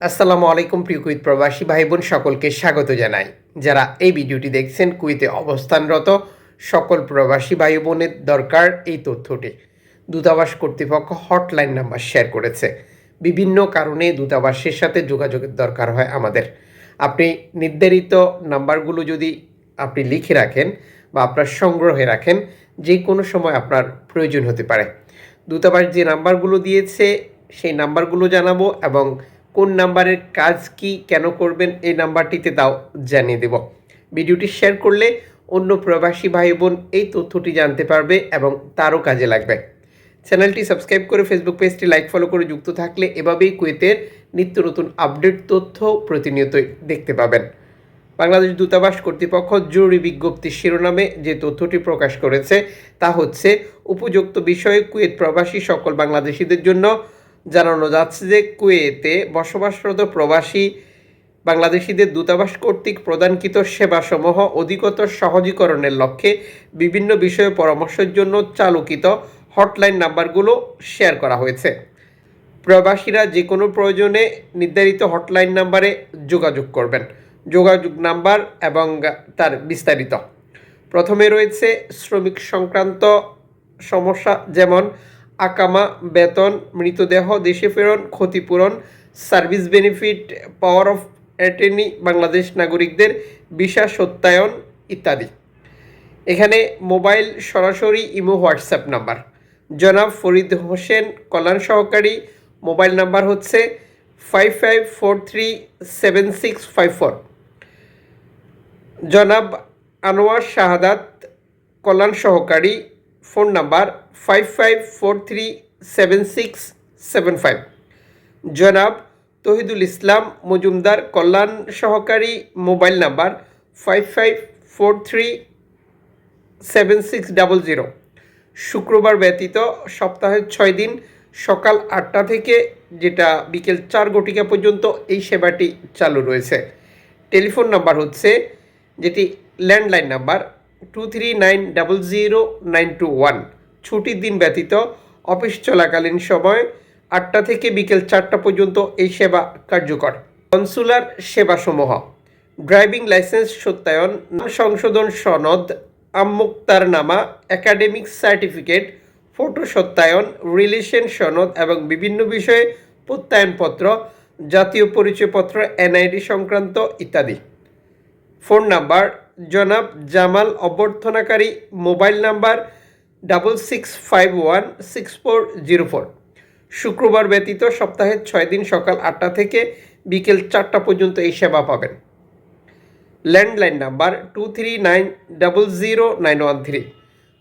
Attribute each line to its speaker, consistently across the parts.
Speaker 1: আসসালামু আলাইকুম প্রিয় কুইত প্রবাসী ভাই বোন সকলকে স্বাগত জানাই। যারা এই ভিডিওটি দেখছেন কুইতে অবস্থানরত সকল প্রবাসী ভাই বোনের দরকার এই তথ্যটি। দূতাবাস কর্তৃপক্ষ হটলাইন নাম্বার শেয়ার করেছে। বিভিন্ন কারণে দূতাবাসের সাথে যোগাযোগের দরকার হয় আমাদের। আপনি নির্ধারিত নাম্বারগুলো যদি আপনি লিখে রাখেন বা আপনার সংগ্রহে রাখেন, যে কোনো সময় আপনার প্রয়োজন হতে পারে। দূতাবাস যে নাম্বারগুলো দিয়েছে, সেই নাম্বারগুলো জানাব এবং কোন নাম্বারের কাজ কি কেন করবেন এই নাম্বারটিতে তাও জানিয়ে দেব। ভিডিওটি শেয়ার করলে অন্য প্রবাসী ভাই বোন এই তথ্যটি জানতে পারবে এবং তারও কাজে লাগবে। চ্যানেলটি সাবস্ক্রাইব করে ফেসবুক পেজটি লাইক, ফলো করে যুক্ত থাকলে এভাবেই কুয়েতের নিত্য নতুন আপডেট তথ্য প্রতিনিয়তই দেখতে পাবেন। বাংলাদেশ দূতাবাস কর্তৃপক্ষ জরুরি বিজ্ঞপ্তির শিরোনামে যে তথ্যটি প্রকাশ করেছে তা হচ্ছে, উপযুক্ত বিষয়ে কুয়েত প্রবাসী সকল বাংলাদেশিদের জন্য জানানো যাচ্ছে যে কুয়েতে বসবাসরত প্রবাসী বাংলাদেশিদের দূতাবাস কর্তৃক প্রদানকৃত সেবাসমূহ অধিকতর সহজীকরণের লক্ষ্যে বিভিন্ন বিষয়ে পরামর্শের জন্য চালুকৃত হটলাইন নাম্বারগুলো শেয়ার করা হয়েছে। প্রবাসীরা যে কোনো প্রয়োজনে নির্ধারিত হটলাইন নাম্বারে যোগাযোগ করবেন। যোগাযোগ নাম্বার এবং তার বিস্তারিত। প্রথমে রয়েছে শ্রমিক সংক্রান্ত সমস্যা যেমন আকামা, বেতন, মৃতদেহ, দেশে ফেরন, ক্ষতিপূরণ, service benefit, power of attorney Bangladesh নাগরিকদের ভিসা, সত্যায়ন ইত্যাদি। এখানে মোবাইল সরাসরি ইমো, হোয়াটসঅ্যাপ নাম্বার। জনাব ফরিদ হোসেন কল্যাণ সহকারী, মোবাইল নাম্বার হচ্ছে five five four three seven six five four জনাব আনোয়ার শাহাদাত কল্যাণ সহকারী phone number five five four three seven six seven five জনাব তহিদুল ইসলাম মজুমদার কল্যাণ সহকারী mobile number five five four three seven six double zero শুক্রবার ব্যতীত সপ্তাহের ছয় দিন সকাল আটটা থেকে যেটা বিকেল চার ঘটিকা পর্যন্ত এই সেবাটি চালু রয়েছে। টেলিফোন নাম্বার হচ্ছে, যেটি landline number two three nine double zero nine two one ছুটির দিন ব্যতীত অফিস চলাকালীন সময় আটটা থেকে বিকেল চারটা পর্যন্ত এই সেবা কার্যকর। কনসুলার সেবাসমূহ। ড্রাইভিং লাইসেন্স সত্যায়ন সংশোধন সনদ নামা একাডেমিক সার্টিফিকেট, ফটো সত্যায়ন, রিলেশন সনদ এবং বিভিন্ন বিষয়ে প্রত্যয়নপত্র, জাতীয় পরিচয়পত্র, এনআইডি সংক্রান্ত ইত্যাদি। ফোন নাম্বার জনাব Jamal অভ্যর্থনাকারী mobile number double six five one six four zero four. শুক্রবার ব্যতীত সপ্তাহে ছয় দিন সকাল আটটা থেকে বিকেল চারটা পর্যন্ত এই সেবা পাবেন। Landline number two three nine double zero nine one three.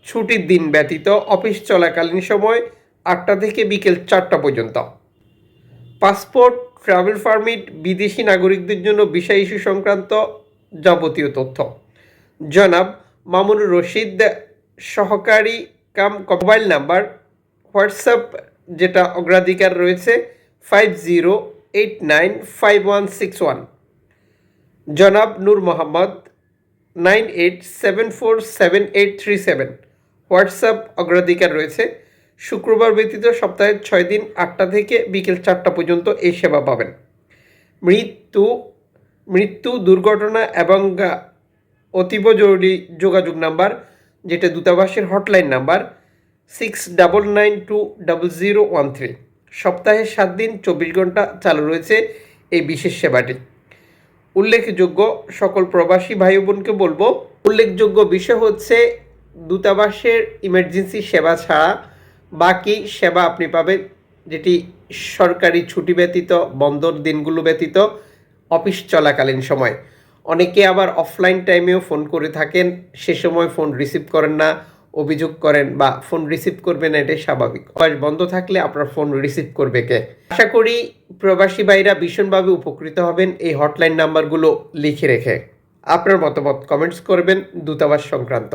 Speaker 1: ছুটির দিন ব্যতীত অফিস চলাকালীন সময় আটটা থেকে বিকেল চারটা পর্যন্ত। পাসপোর্ট, ট্রাভেল পারমিট, বিদেশি নাগরিকদের জন্য বিষয় ইস্যু সংক্রান্ত যাবতীয় তথ্য। জনাব মামুনুর রশিদ সহকারী কাম মোবাইল নাম্বার, হোয়াটসঅ্যাপ যেটা অগ্রাধিকার রয়েছে five zero eight nine five one six one জনাব Noor Mohammad nine eight seven four seven eight three seven WhatsApp অগ্রাধিকার রয়েছে। শুক্রবার ব্যতীত সপ্তাহে ছয় দিন আটটা থেকে বিকেল চারটা পর্যন্ত এই সেবা পাবেন। মৃত্যু মৃত্যু দুর্ঘটনা এবং অতীব জরুরি যোগাযোগ নাম্বার, যেটা দূতাবাসের hotline number six double nine two double zero one three সপ্তাহে সাত দিন, চব্বিশ ঘণ্টা চালু রয়েছে এই বিশেষ সেবাটি। উল্লেখযোগ্য সকল প্রবাসী ভাই বোনকে বলব, উল্লেখযোগ্য বিষয় হচ্ছে দূতাবাসের ইমার্জেন্সি সেবা ছাড়া বাকি সেবা আপনি পাবেন, যেটি সরকারি ছুটি ব্যতীত বন্ধর দিনগুলো ব্যতীত, অফিস চলাকালীন সময়। অনেকে আবার অফলাইন টাইমেও ফোন করে থাকেন, সে সময় ফোন রিসিভ করেন না, অভিযোগ করেন বা ফোন রিসিভ করবেন এটাই স্বাভাবিক। বয়স বন্ধ থাকলে আপনার ফোন রিসিভ করবে কে? আশা করি প্রবাসী ভাইরা ভীষণভাবে উপকৃত হবেন এই হটলাইন নাম্বারগুলো লিখে রেখে। আপনার মতামত কমেন্টস করবেন, দূতাবাস সংক্রান্ত।